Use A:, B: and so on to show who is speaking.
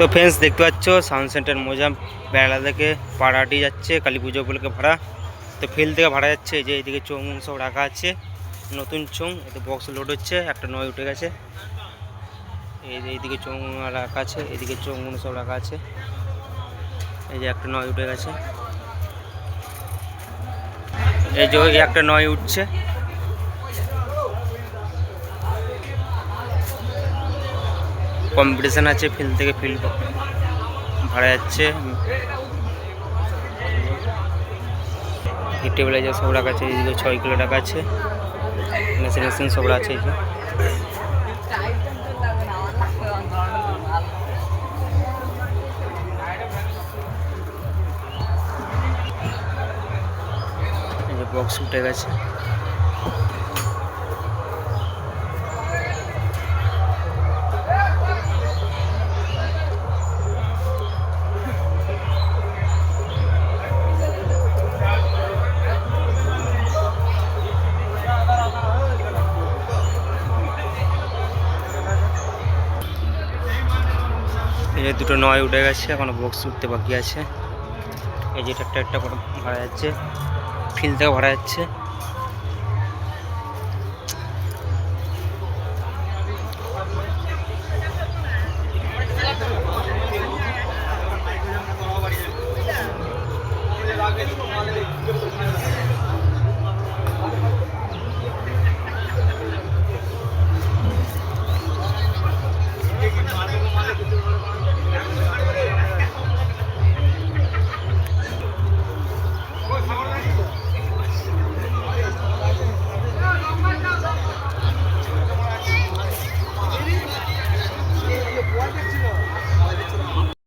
A: তো ফ্রেন্ডস দেখতে পাচ্ছ সাউন্ড সেন্টার মোজাম বেড়ালা থেকে পাড়াটি যাচ্ছে, কালী পুজো উপলক্ষে ভাড়া। তো ফিল্ড থেকে ভাড়া যাচ্ছে যে এইদিকে চোং সব রাখা আছে, নতুন চোং এতে বক্স লোড হচ্ছে, একটা নয় উঠে গেছে। এই যে এইদিকে চোং রাখা আছে এদিকে চোং সব রাখা আছে, এই যে একটা নয় উঠে গেছে। এই যে একটা নয় উঠছে। কম্পিটিশান আছে ফিল্ড থেকে ফিল্ড ভাড়া যাচ্ছে। টেবিলাইজার সব রাখা আছে এইদিকে ছয় কিলো টাকা আছে। মেশিন মেশিন সব আছে, এই বক্স উঠে গেছে। এই যে দুটো নয় উঠে গেছে এখনও বক্স উঠতে বাকি আছে এই যে একটা একটা করে ভরা যাচ্ছে ফিল থেকে ভরা যাচ্ছে Thank you.